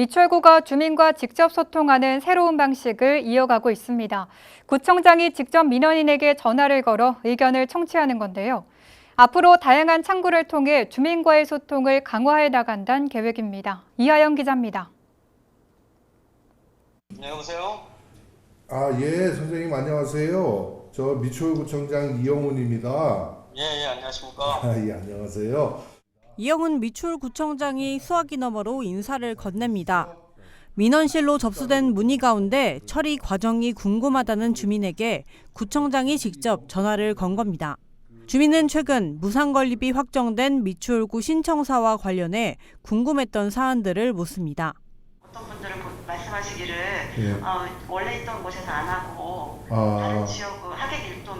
미철구가 주민과 직접 소통하는 새로운 방식을 이어가고 있습니다. 구청장이 직접 민원인에게 전화를 걸어 의견을 청취하는 건데요. 앞으로 다양한 창구를 통해 주민과의 소통을 강화해 나간다는 계획입니다. 이하영 기자입니다. 네, 여보세요? 아, 예, 선생님 안녕하세요. 저 미추홀구청장 이영훈입니다. 예, 예, 안녕하십니까? 아, 예, 안녕하세요. 이영훈 미추홀구청장이 수화기 너머로 인사를 건넵니다. 민원실로 접수된 문의 가운데 처리 과정이 궁금하다는 주민에게 구청장이 직접 전화를 건 겁니다. 주민은 최근 무상 건립이 확정된 미추홀구 신청사와 관련해 궁금했던 사안들을 묻습니다. 어떤 분들은 그 말씀하시기를 예. 어, 원래 있던 곳에서 안 하고 아. 다른 지역 그 하객 일도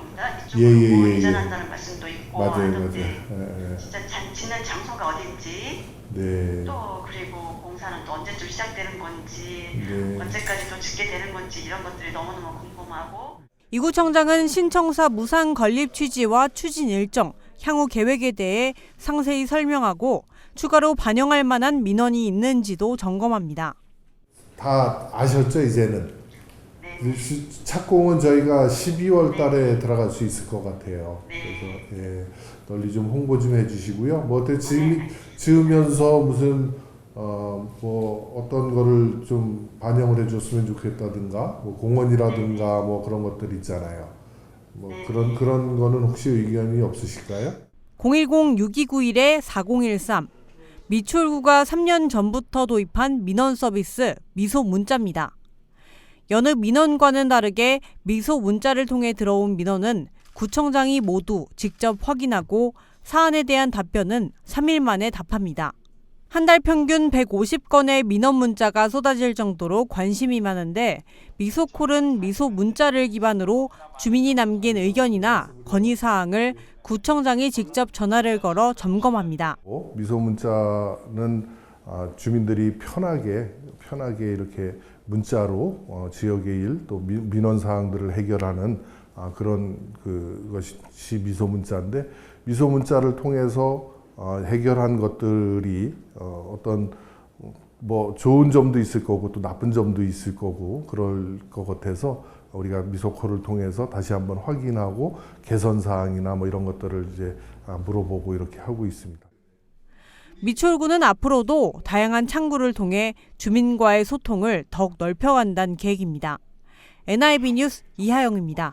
예, 이쪽으로 예, 뭐 예, 예. 이전한다는 말씀도 있고 맞아요, 맞아요. 하는데 예, 진짜 자, 지난 장소가 어딘지 예. 네. 또 그리고 공사는 또 언제쯤 시작되는 건지 네. 언제까지 또 짓게 되는 건지 이런 것들이 너무너무 궁금하고 이 구청장은 신청사 무상 건립 취지와 추진 일정, 향후 계획에 대해 상세히 설명하고 추가로 반영할 만한 민원이 있는지도 점검합니다. 다 아셨죠, 이제는? 네. 착공은 저희가 12월 달에 들어갈 수 있을 것 같아요. 네. 그래서, 예, 널리 좀 홍보 좀 해주시고요. 뭐, 어떻게 지으, 지으면서 무슨, 어, 뭐, 어떤 거를 좀 반영을 해줬으면 좋겠다든가, 뭐, 공원이라든가, 뭐, 그런 것들 있잖아요. 뭐, 그런, 그런 거는 혹시 의견이 없으실까요? 010-6291-4013 미추홀구가 3년 전부터 도입한 민원 서비스 미소 문자입니다. 여느 민원과는 다르게 미소 문자를 통해 들어온 민원은 구청장이 모두 직접 확인하고 사안에 대한 답변은 3일 만에 답합니다. 한 달 평균 150건의 민원 문자가 쏟아질 정도로 관심이 많은데 미소콜은 미소 문자를 기반으로 주민이 남긴 의견이나 건의 사항을 구청장이 직접 전화를 걸어 점검합니다. 어, 미소 문자는 아, 주민들이 편하게 편하게 이렇게 문자로 어, 지역의 일 또 민원 사항들을 해결하는 아, 그런 그 것이 미소 문자인데 미소 문자를 통해서 어, 해결한 것들이 어, 어떤 뭐 좋은 점도 있을 거고 또 나쁜 점도 있을 거고 그럴 것 같아서 우리가 미소코를 통해서 다시 한번 확인하고 개선 사항이나 뭐 이런 것들을 이제 아, 물어보고 이렇게 하고 있습니다. 미추홀구는 앞으로도 다양한 창구를 통해 주민과의 소통을 더욱 넓혀간다는 계획입니다. NIB 뉴스 이하영입니다.